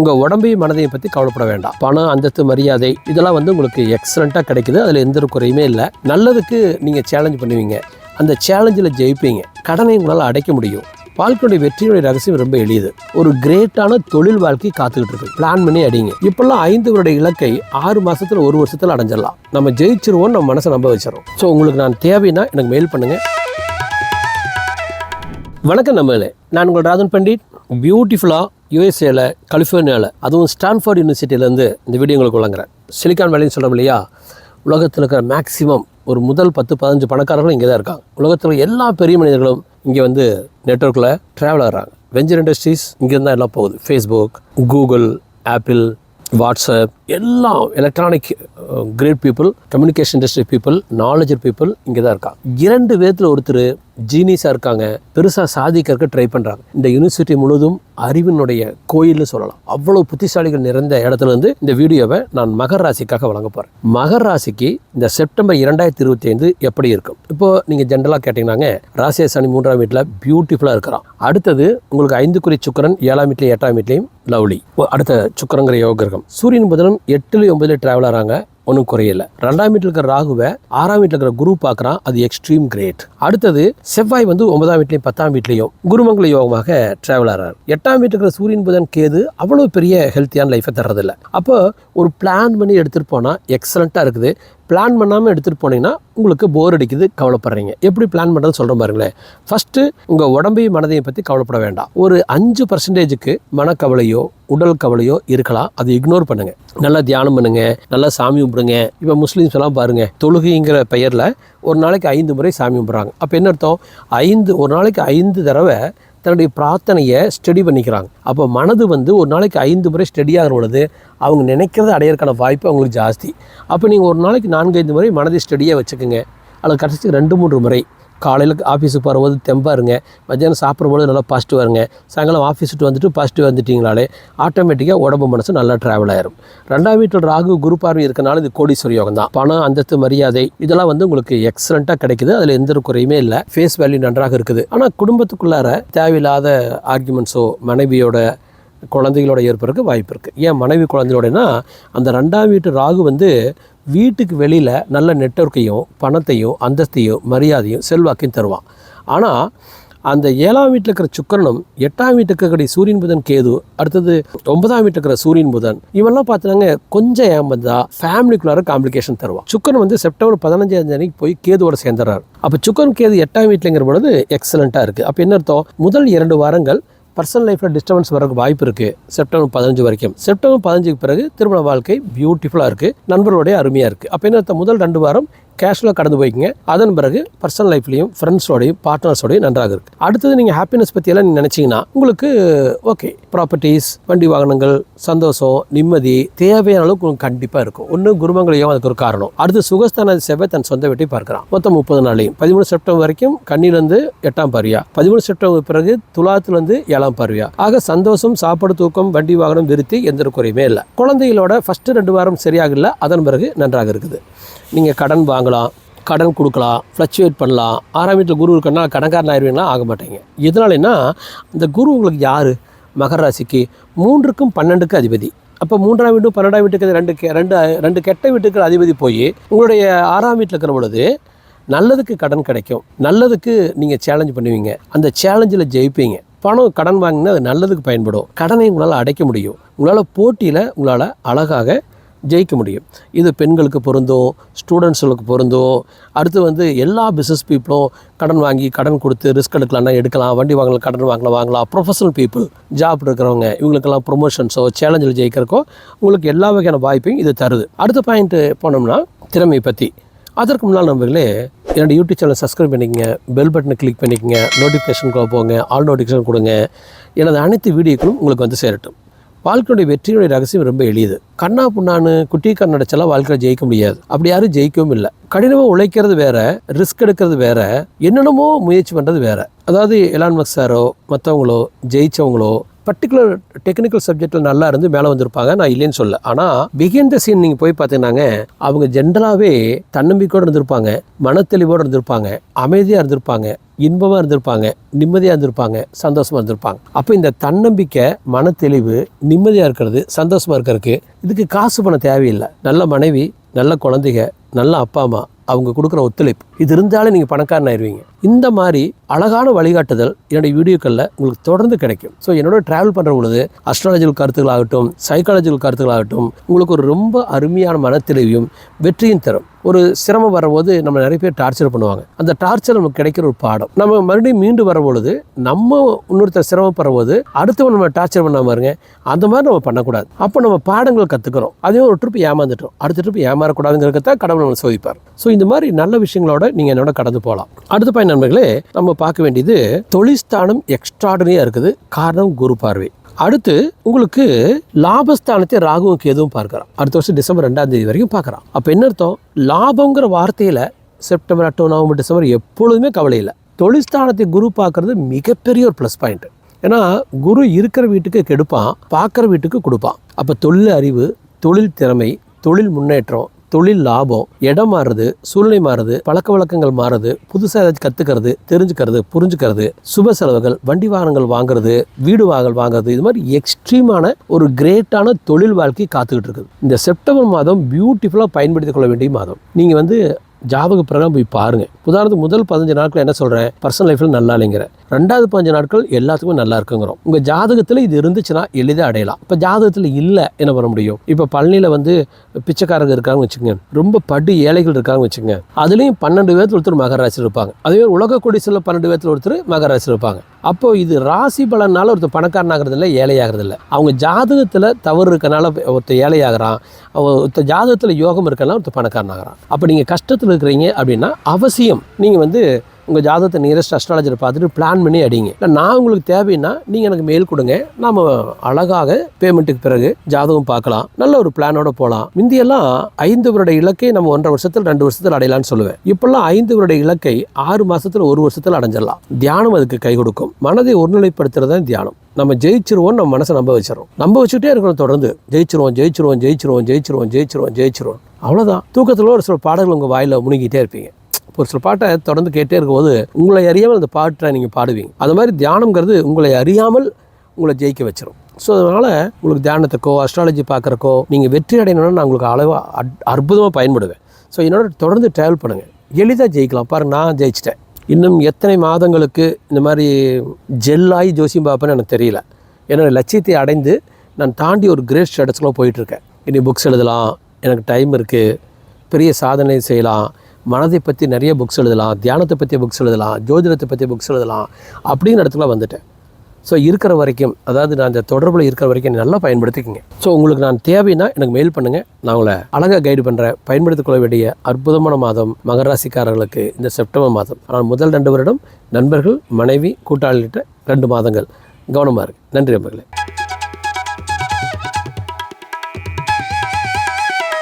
உங்கள் உடம்பையும் மனதையும் பற்றி கவலைப்பட வேண்டாம். பணம் அந்தஸ்து மரியாதை இதெல்லாம் வந்து உங்களுக்கு எக்ஸலண்ட்டாக கிடைக்குது. அதில் எந்த ஒரு குறையுமே இல்லை. நல்லதுக்கு நீங்கள் சேலஞ்ச் பண்ணுவீங்க. அந்த சேலஞ்சில் ஜெயிப்பீங்க. கடனை உங்களால் அடைக்க முடியும். வாழ்க்கையுடைய வெற்றியுடைய ரகசியம் ரொம்ப எளியது ஒரு கிரேட்டான தொழில் வாழ்க்கை காத்துக்கிட்டு இருக்கு. பிளான் பண்ணி அடிங்க. இப்பெல்லாம் ஐந்து வருட இலக்கை ஆறு மாசத்துல ஒரு வருஷத்துல அடைஞ்சிடலாம். நம்ம ஜெயிச்சிருவோம் நம்ம மனசை நம்ப வச்சிடறோம். ஸோ உங்களுக்கு நான் தேவைன்னா எனக்கு மெயில் பண்ணுங்க. வணக்கம் நம்மளே. நான் உங்கள் ராஜன் பண்டிட். பியூட்டிஃபுல்லாக யூஎஸ்ஏல கலிஃபோர்னியாவில் அதுவும் ஸ்டான்ஃபோர்ட் யூனிவர்சிட்டியிலேருந்து இந்த வீடியோ உங்களுக்கு வழங்குறேன். சிலிக்கான் வேலைன்னு சொல்கிறோம் இல்லையா? உலகத்தில் இருக்கிற மேக்ஸிமம் ஒரு முதல் பத்து பதினஞ்சு பணக்காரர்களும் இங்கே தான் இருக்காங்க. உலகத்தில் எல்லா பெரிய மனிதர்களும் இங்கே வந்து நெட்ஒர்க்கில் ட்ராவல் ஆகிறாங்க. வெஞ்சர் இண்டஸ்ட்ரீஸ் இங்கேருந்து தான் எல்லாம் போகுது. ஃபேஸ்புக் கூகுள் ஆப்பிள் வாட்ஸ்அப் எல்லாம் electronic great people communication industry people நாலேஜர் people இங்கே தான் இருக்காங்க. இரண்டு பேர்த்தில் ஒருத்தர் ஜீனியஸாக இருக்காங்க பெருசாக சாதிக்கிறதுக்கு ட்ரை பண்ணுறாங்க இந்த யூனிவர்சிட்டி முழுவதும் அறிவினுடைய கோயில்னு சொல்லலாம். அவ்வளோ புத்திசாலிகள் நிறைந்த இடத்துல இருந்து இந்த வீடியோவை நான் மகர் ராசிக்காக வழங்க போகிறேன் மகர் ராசிக்கு இந்த செப்டம்பர் இரண்டாயிரத்தி இருபத்தி ஐந்து எப்படி இருக்கும்? இப்போ நீங்கள் ஜென்ரலாக கேட்டிங்கன்னாங்க ராசிய சனி மூன்றாம் வீட்டில் பியூட்டிஃபுல்லாக இருக்கிறான். அடுத்தது உங்களுக்கு ஐந்து குறி சுக்கரன் ஏழாம் வீட்லையும் எட்டாம் வீட்லையும் லவ்லி. அடுத்த சுக்கரங்கிற யோகிரகம் சூரியன் புதனும் எட்டுல ஒன்பதுல டிராவல் ஆகிறாங்க ஒன்றும் குறையல. ரெண்டாம் வீட்டில் இருக்கிற ராகுவை ஆறாம் வீட்டில் இருக்கிற குரு பார்க்குறான் அது எக்ஸ்ட்ரீம் கிரேட் அடுத்தது செவ்வாய் வந்து ஒன்பதாம் வீட்லையும் பத்தாம் வீட்லையும் குருமங்கல யோகமாக டிராவல் ஆகிறார் எட்டாம் வீட்டில் இருக்கிற சூரியன் புதன் கேது அவ்வளோ பெரிய ஹெல்த்தியான லைஃபை தர்றதில்ல. அப்போ ஒரு பிளான் பண்ணி எடுத்துகிட்டு போனால் எக்ஸலண்ட்டாக இருக்குது. பிளான் பண்ணாமல் எடுத்துகிட்டு போனீங்கன்னா உங்களுக்கு போர் அடிக்குது கவலைப்படுறீங்க. எப்படி பிளான் பண்ணுறது சொல்கிற பாருங்களேன். ஃபஸ்ட்டு உங்கள் உடம்பையும் மனதையும் பற்றி கவலைப்பட வேண்டாம். ஒரு அஞ்சு பர்சன்டேஜுக்கு மனக்கவலையோ உடல் கவலையோ இருக்கலாம். அதை இக்னோர் பண்ணுங்கள் நல்லா தியானம் பண்ணுங்கள் நல்லா சாமி கும்பிடுங்க. இப்போ முஸ்லீம்ஸ் எல்லாம் பாருங்கள் தொழுகைங்கிற பெயரில் ஒரு நாளைக்கு ஐந்து முறை சாமி கும்பிட்றாங்க. அப்போ என்ன அர்த்தம்? ஐந்து ஒரு நாளைக்கு ஐந்து தடவை தன்னுடைய பிரார்த்தனையை ஸ்டடி பண்ணிக்கிறாங்க. அப்போ மனது வந்து ஒரு நாளைக்கு ஐந்து முறை ஸ்டடி ஆகிற பொழுது அவங்க நினைக்கிறத அடையறதுக்கான வாய்ப்பு அவங்களுக்கு ஜாஸ்தி. அப்போ நீங்கள் ஒரு நாளைக்கு நான்கு ஐந்து முறை மனதை ஸ்டடியாக வச்சுக்கோங்க. அல்லது கடைசி ரெண்டு மூன்று முறை. காலையில் ஆஃபீஸுக்கு போகிறபோது தெம்பாக இருங்க மத்தியானம் சாப்பிடும்போது நல்லா பாசிட்டிவ் வருங்க சாயங்காலம் ஆஃபீஸ் விட்டு வந்துட்டு பாசிட்டிவ் வந்துட்டீங்களாலே ஆட்டோமேட்டிக்காக உடம்பு மனசு நல்லா ட்ராவல் ஆயிரும். ரெண்டாம் வீட்டில் ராகு குரு பார்வை இருக்கனால இது கோடீஸ்வர யோகம் தான். பணம் அந்தஸ்து மரியாதை இதெல்லாம் வந்து உங்களுக்கு எக்ஸலண்ட்டாக கிடைக்குது. அதில் எந்த ஒரு குறையுமே இல்லை. ஃபேஸ் வேல்யூ நன்றாக இருக்குது. ஆனால் குடும்பத்துக்குள்ளார தேவையில்லாத ஆர்குமெண்ட்ஸோ மனைவியோட குழந்தைகளோட ஏற்படுறதுக்கு வாய்ப்பு இருக்குது ஏன் மனைவி குழந்தையோடனா அந்த ரெண்டாம் வீட்டு ராகு வந்து வீட்டுக்கு வெளியில் நல்ல நெட்வொர்க்கையும் பணத்தையும் அந்தஸ்தையும் மரியாதையும் செல்வாக்கையும் தருவான். ஆனால் அந்த ஏழாம் வீட்டில் இருக்கிற சுக்கரனும் எட்டாம் வீட்டுக்கு இருக்கிற சூரியன் புதன் கேது அடுத்தது ஒன்பதாம் வீட்டில் இருக்கிற சூரியன் புதன் இவெல்லாம் பார்த்தாங்க கொஞ்சம் ஏமாந்தா ஃபேமிலிக்குள்ளார காம்ப்ளிகேஷன் தருவான். சுக்கரன் வந்து செப்டம்பர் பதினஞ்சாம் தேதிக்கு போய் கேதுவோட சேர்ந்துறாரு. அப்போ சுக்கரன் கேது எட்டாம் வீட்டிலங்கிற பொழுது எக்ஸலண்ட்டாக இருக்குது அப்போ என்ன அர்த்தம்? முதல் இரண்டு வாரங்கள் பர்சனல் லைஃப்பில் டிஸ்டர்பன்ஸ் வரக்கு வாய்ப்பு இருக்குது செப்டம்பர் பதினஞ்சு வரைக்கும். செப்டம்பர் பதினஞ்சுக்கு பிறகு திருமண வாழ்க்கை பியூட்டிஃபுல்லாக இருக்குது நண்பர்களுடைய அருமையாக இருக்குது அப்போ என்ன முதல் ரெண்டு வாரம் கேஷுவலாக கடந்து போய்க்குங்க. அதன் பிறகு பர்சனல் லைஃப்லையும் ஃப்ரெண்ட்ஸோடையும் பார்ட்னர்ஸோடையும் நன்றாக இருக்குது அடுத்தது நீங்கள் ஹாப்பினஸ் பற்றியெல்லாம் நீங்கள் நினச்சிங்கன்னா உங்களுக்கு ஓகே ப்ராப்பர்ட்டிஸ் வண்டி வாகனங்கள் சந்தோஷம் நிம்மதி தேவையான அளவுக்கு உங்களுக்கு கண்டிப்பாக இருக்கும். ஒன்று குருமங்களையும் அதுக்கு ஒரு காரணம்? அடுத்து சுகஸ்தான செவ்வாய் தன் சொந்த வீட்டை பார்க்குறான். மொத்தம் முப்பது நாளையும் பதிமூணு செப்டம்பர் வரைக்கும் கண்ணிலேருந்து எட்டாம் பருவியா? பதிமூணு செப்டம்பர் பிறகு துலாத்துலேருந்து ஏழாம் பருவியா? ஆக சந்தோஷம் சாப்பாடு தூக்கம் வண்டி வாகனம் விருத்தி எந்த குறையுமே இல்லை. குழந்தைகளோட ஃபஸ்ட்டு ரெண்டு வாரம் சரியாக இல்லை அதன் பிறகு நன்றாக இருக்குது. நீங்கள் கடன் வாங்கலாம் கடன் கொடுக்கலாம் ஃப்ளக்சுவேட் பண்ணலாம். ஆறாம் வீட்டில் குரு இருக்குன்னா கடன்காரன் ஆயிடுவீங்களா ஆக மாட்டேங்க. எதனாலன்னா அந்த குரு உங்களுக்கு யார்? மகர ராசிக்கு மூன்றுக்கும் பன்னெண்டுக்கு அதிபதி. அப்போ மூன்றாம் வீடும் பன்னெண்டாம் வீட்டுக்கு ரெண்டு கெ- ரெண்டு ரெண்டு கெட்ட வீட்டுக்கு அதிபதி போய் உங்களுடைய ஆறாம் வீட்டில் இருக்கிற பொழுது நல்லதுக்கு கடன் கிடைக்கும். நல்லதுக்கு நீங்கள் சேலஞ்ச் பண்ணுவீங்க. அந்த சேலஞ்சில் ஜெயிப்பீங்க. பணம் கடன் வாங்கினா அது நல்லதுக்கு பயன்படும். கடனை உங்களால் அடைக்க முடியும். உங்களால் போட்டியில் உங்களால் அழகாக ஜெயிக்க முடியும். இது பெண்களுக்கு பொருந்தும் ஸ்டூடெண்ட்ஸுகளுக்கு பொருந்தும். அடுத்து வந்து எல்லா பிஸ்னஸ் பீப்புளும் கடன் வாங்கி கடன் கொடுத்து ரிஸ்க் எடுக்கலாம்னா எடுக்கலாம். வண்டி வாங்கலாம் கடன் வாங்கலாம் வாங்கலாம். ப்ரொஃபஷனல் பீப்புள் ஜாப் இருக்கிறவங்க இவங்களுக்கெல்லாம் ப்ரொமோஷன்ஸோ சேலஞ்சில் ஜெயிக்கிறக்கோ உங்களுக்கு எல்லா வகையான வாய்ப்பையும் இது தருது. அடுத்த பாயிண்ட்டு போனோம்னா திறமை பற்றி அதற்கு முன்னால் நம்பர்களே என்னோட யூடியூப் சேனல் சப்ஸ்கிரைப் பண்ணிக்கங்க பெல் பட்டனை கிளிக் பண்ணிக்கங்க நோட்டிஃபிகேஷனுக்கு போங்க ஆல் நோட்டிஃபிகேஷன் கொடுங்க. எனது அனைத்து வீடியோக்களும் உங்களுக்கு வந்து சேரட்டும். வாழ்க்கையுடைய வெற்றியுடைய ரகசியம் ரொம்ப எளியது கண்ணா புண்ணான்னு குட்டி கண் அடைச்செல்லாம் வாழ்க்கையில் ஜெயிக்க முடியாது. அப்படி யாரும் ஜெயிக்கவும் இல்லை. கடினமாக உழைக்கிறது வேற ரிஸ்க் எடுக்கிறது வேற என்னென்னமோ முயற்சி பண்ணுறது வேற. அதாவது எலான் மக்ஸ் சாரோ மற்றவங்களோ ஜெயிச்சவங்களோ பர்டிகுலர் டெக்னிக்கல் சப்ஜெக்டில் நல்லா இருந்து மேலே வந்திருப்பாங்க. நான் இல்லைன்னு சொல்ல ஆனால் பிகின் த சீன் நீங்கள் போய் பார்த்தீங்கன்னாங்க அவங்க ஜென்ரலாகவே தன்னம்பிக்கையோடு இருந்திருப்பாங்க மனத்தெளிவோடு இருந்திருப்பாங்க அமைதியாக இருந்திருப்பாங்க. இன்பமாக இருந்திருப்பாங்க நிம்மதியாக இருந்திருப்பாங்க சந்தோஷமாக இருந்திருப்பாங்க. அப்போ இந்த தன்னம்பிக்கை மனத்தெளிவு நிம்மதியாக இருக்கிறது சந்தோஷமாக இருக்கிறதுக்கு இதுக்கு காசு பணம் தேவையில்லை. நல்ல மனைவி நல்ல குழந்தைங்க நல்ல அப்பா அம்மா அவங்க கொடுக்குற ஒத்துழைப்பு. இது இருந்தாலே நீங்கள் பணக்காரன் ஆயிடுவீங்க இந்த மாதிரி அழகான வழிகாட்டுதல் என்னுடைய வீடியோக்களில் உங்களுக்கு தொடர்ந்து கிடைக்கும். ஸோ என்னோட ட்ராவல் பண்ணுற பொழுது அஸ்ட்ராலஜிக்கல் கருத்துக்களாகட்டும் சைக்காலஜிக்கல் கருத்துக்களாகட்டும் உங்களுக்கு ஒரு ரொம்ப அருமையான மனத்தெளிவையும் வெற்றியும் தரும். ஒரு சிரமம் வரும்போது நம்ம நிறைய பேர் டார்ச்சர் பண்ணுவாங்க. அந்த டார்ச்சர் நமக்கு கிடைக்கிற ஒரு பாடம். நம்ம மறுபடியும் மீண்டு வரும்பொழுது நம்ம இன்னொருத்தர் சிரமப்படுற போது அடுத்தவன் நம்ம டார்ச்சர் பண்ண இருங்க அந்த மாதிரி நம்ம பண்ணக்கூடாது. அப்போ நம்ம பாடங்கள் கற்றுக்கிறோம் அதே ஒரு ட்ரிப் ஏமாந்துட்டோம். அடுத்த ட்ரிப் ஏமாறக்கூடாதுங்கிறத கடவுள் நம்ம சோதிப்பார். ஸோ இந்த மாதிரி நல்ல விஷயங்களோட நீங்கள் என்னோட கடந்து போகலாம். அடுத்த பயன் நண்பர்களே நம்ம பார்க்க வேண்டியது தொழில்ஸ்தானம் எக்ஸ்ட்ராடனியாக இருக்குது. காரணம் குரு பார்வை. அடுத்து உங்களுக்கு லாபஸ்தானத்தை ராகுவும் கேதுவும் பார்க்குறான் அடுத்த வருஷம் டிசம்பர் ரெண்டாம் தேதி வரைக்கும் பார்க்குறான் அப்போ என்ன அர்த்தம்? லாபங்கிற வார்த்தையில் செப்டம்பர் அக்டோபர் நவம்பர் டிசம்பர் எப்பொழுதுமே கவலை இல்லை. தொழில்ஸ்தானத்தை குரு பார்க்கறது மிகப்பெரிய ஒரு ப்ளஸ் பாயிண்ட் ஏன்னா குரு இருக்கிற வீட்டுக்கு கெடுப்பான் பார்க்குற வீட்டுக்கு கொடுப்பான். அப்போ தொழில் அறிவு தொழில் திறமை தொழில் முன்னேற்றம் தொழில் லாபம் இடம் மாறுது சூழ்நிலை மாறுது பழக்க வழக்கங்கள் மாறுது புதுசாக ஏதாச்சும் கற்றுக்கிறது தெரிஞ்சுக்கிறது புரிஞ்சுக்கிறது சுப செலவுகள் வண்டி வாகனங்கள் வாங்குறது வீடு வாங்கல் வாங்குறது இது மாதிரி எக்ஸ்ட்ரீமான ஒரு கிரேட்டான தொழில் வாழ்க்கை காத்துக்கிட்டு இருக்குது. இந்த செப்டம்பர் மாதம் பியூட்டிஃபுல்லாக பயன்படுத்திக் கொள்ள வேண்டிய மாதம். நீங்கள் வந்து ஜாபக பிரகாரம் போய் பாருங்கள் உதாரணத்துக்கு முதல் பதினஞ்சு நாட்கள் என்ன சொல்கிறேன் பர்சனல் லைஃப்பில் நல்லா இல்லைங்கிற. ரெண்டாவது பஞ்சு நாட்கள் எல்லாத்துக்குமே நல்லா இருக்குங்கிறோம். உங்கள் ஜாதகத்தில் இது இருந்துச்சுன்னா எளிதாக அடையலாம். இப்போ ஜாதகத்தில் இல்லை என்ன பண்ண முடியும்? இப்போ பழனியில் வந்து பிச்சைக்காரங்க இருக்காங்கன்னு வச்சுக்கோங்க. ரொம்ப படு ஏழைகள் இருக்காங்கன்னு வச்சுக்கோங்க. அதுலேயும் பன்னெண்டு பேர்த்து ஒருத்தர் மகர இருப்பாங்க. அதே உலக கொடிசில் பன்னெண்டு பேர்த்தில் ஒருத்தர் மகர இருப்பாங்க. அப்போ இது ராசி பலனால ஒருத்தர் பணக்காரனாகிறது இல்லை ஏழையாகிறது இல்லை. அவங்க ஜாதகத்தில் தவறு இருக்கனால ஒருத்தர் ஏழையாகிறான். அவ- ஒருத்தர் ஜாதகத்தில் யோகம் இருக்கனால ஒருத்தர் பணக்காரன் ஆகிறான் அப்போ நீங்கள் கஷ்டத்தில் இருக்கிறீங்க அப்படின்னா அவசியம் நீங்கள் வந்து உங்கள் ஜாதகத்தை நியரஸ்ட் அஸ்ட்ராலஜரை பார்த்துட்டு பிளான் பண்ணி அடிங்க. இல்லை நான் உங்களுக்கு தேவைன்னா நீங்கள் எனக்கு மெயில் கொடுங்க. நாம் அழகாக பேமெண்ட்டுக்கு பிறகு ஜாதகம் பார்க்கலாம். நல்ல ஒரு பிளானோட போகலாம் முந்தியெல்லாம் ஐந்து வருட இலக்கை நம்ம ஒன்றரை வருஷத்தில் ரெண்டு வருஷத்தில் அடையலாம்னு சொல்லுவேன். இப்போல்லாம் ஐந்து வருட இலக்கை ஆறு மாதத்தில் ஒரு வருஷத்தில் அடைஞ்சிடலாம். தியானம் அதுக்கு கை கொடுக்கும். மனதை ஒருநிலைப்படுத்துறது தான் தியானம். நம்ம ஜெயிச்சிருவோம் நம்ம மனசை நம்ப வச்சிடும் நம்ப வச்சுட்டே இருக்கணும் தொடர்ந்து ஜெயிச்சிருவோம் ஜெயிச்சிருவோம் ஜெயிச்சிருவோம் ஜெயிச்சிருவோம் ஜெயிச்சிருவோம் ஜெயிச்சிருவோம். அவ்வளோதான் தூக்கத்தில் ஒரு சில பாடல்கள் உங்கள் வாயில் முழுங்கிட்டே இருப்பீங்க. ஒரு சில பாட்டை தொடர்ந்து கேட்டே இருக்கும்போது உங்களை அறியாமல் அந்த பாட்டை நீங்கள் பாடுவீங்க. அது மாதிரி தியானங்கிறது உங்களை அறியாமல் உங்களை ஜெயிக்க வச்சிடும் ஸோ அதனால் உங்களுக்கு தியானத்துக்கோ அஸ்ட்ராலஜி பார்க்குறக்கோ நீங்கள் வெற்றி அடையணும்னா நான் உங்களுக்கு அளவாக அற்புதமாக பயன்படுவேன். ஸோ என்னோட தொடர்ந்து ட்ராவல் பண்ணுங்கள் எளிதாக ஜெயிக்கலாம். பாருங்கள் நான் ஜெயிச்சிட்டேன். இன்னும் எத்தனை மாதங்களுக்கு இந்த மாதிரி ஜெல்லாகி ஜோசியம் பார்ப்பேன்னு எனக்கு தெரியல. என்னோட லட்சியத்தை அடைந்து நான் தாண்டி ஒரு கிரேட் ஸ்டேட்டஸ்க்குள்ள போயிட்டுருக்கேன் இனி புக்ஸ் எழுதலாம். எனக்கு டைம் இருக்குது பெரிய சாதனை செய்யலாம். மனதை பற்றி நிறைய புக்ஸ் எழுதலாம் தியானத்தை பற்றி புக்ஸ் எழுதலாம் ஜோதிடத்தை பற்றி புக்ஸ் எழுதலாம் அப்படிங்கிற இடத்துல வந்துட்டேன். ஸோ இருக்கிற வரைக்கும் அதாவது நான் இந்த தொடர்பில் இருக்கிற வரைக்கும் நல்லா பயன்படுத்திக்கங்க. ஸோ உங்களுக்கு நான் தேவைன்னா எனக்கு மெயில் பண்ணுங்கள் நான் உங்களை அழகாக கைடு பண்ணுறேன் பயன்படுத்திக்கொள்ள வேண்டிய அற்புதமான மாதம் மகராசிக்காரர்களுக்கு இந்த செப்டம்பர் மாதம். ஆனால் முதல் ரெண்டு வருடம் நண்பர்கள் மனைவி கூட்டாளிகிட்ட ரெண்டு மாதங்கள். கவனமாக இருக்குது நன்றி நண்பர்களே.